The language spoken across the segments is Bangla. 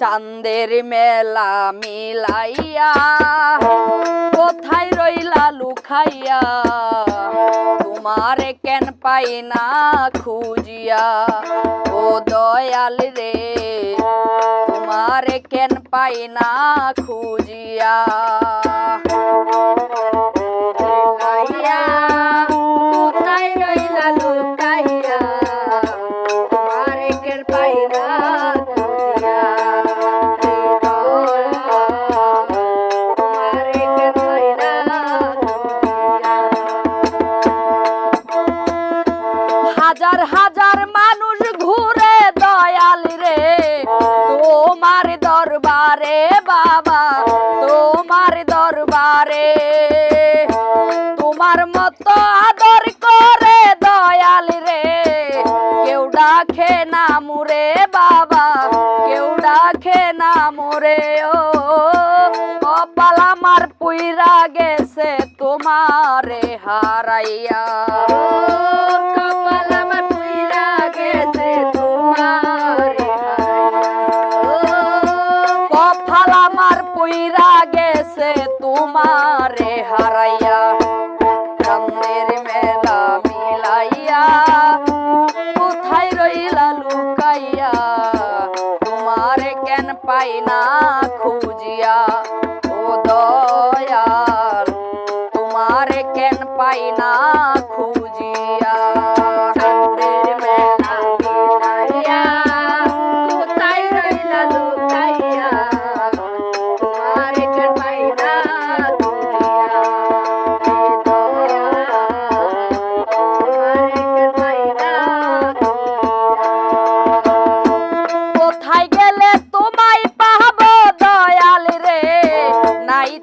চান্দের মেলা মিলাইয়া কোথায় রইলা লুখাইয়া তোমারে কেন পাই না খুঁজিয়া? ও দয়াল রে তোমারে কেন পাই না খুঁজিয়া? তোমার মতো আদর করে দয়াল রে। কেউ ডাকে না মুরে বাবা, কেউ ডাকে না মুরে ও। কপাল আমার পুইরা গেছে তোমারে হারাইয়া। পাই না খুঁজিয়া ও দয়াল তোমার কেন পাই না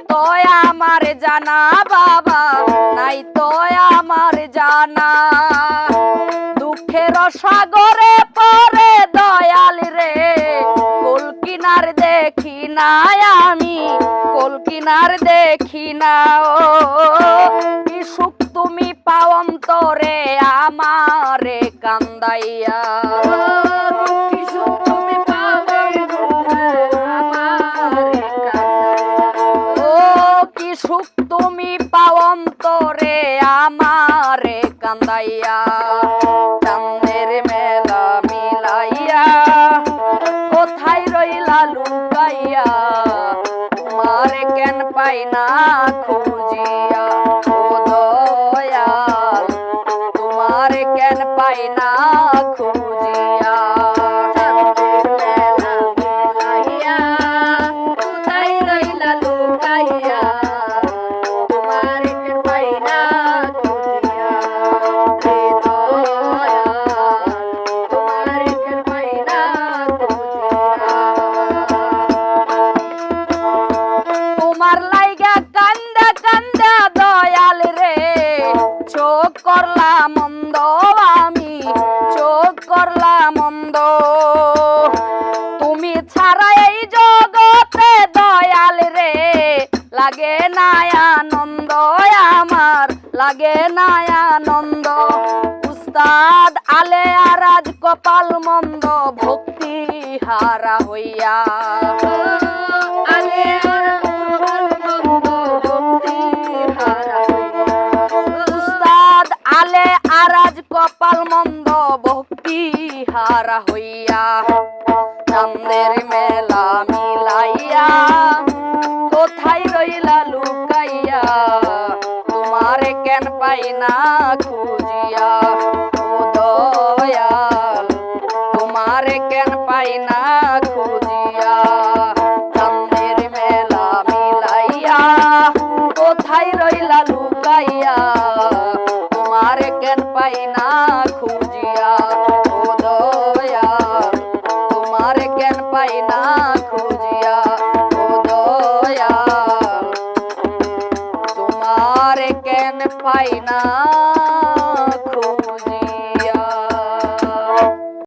তো আমার জানা বাবা, নাই তো আমার জানা। দুঃখের সাগরে পরে দয়াল রে কলকিনার দেখি না আমি কলকিনার দেখি না ও। সুখ তুমি পাওন তোরে আমারে? কান্দাইয়া চান্দের মেলা মিলাইয়া, কোথায় রইলা লুকাইয়া, তোমারে কেন পাই না খুঁজিয়া? ও দয়াল, তোমারে কেন পাই না খুঁজিয়া? চোখ করলাম মন্দ আমি, চোখ করলাম মন্দ। তুমি ছাড়া এই জগতে দয়াল রে, লাগে না আনন্দ আমার, লাগে না আনন্দ। উস্তাদ আলে আরাজ কপাল মন্দ ভক্তি হারা হইয়া। হারা হইয়া চান্দের মেলা মিলাইয়া, কোথায় রইলা লুকাইয়া, তোমারে কেন পাই না খুঁজিয়া? দয়াল, তোমারে কেন পাই না খুঁজিয়া? চান্দের মেলা মিলাইয়া, কোথায় রইলা লুকাইয়া, তোমারে কেন পাই না খুঁজিয়া? কেন না খুঁজিয়া ও দয়াল তোমারে কেন পাই না?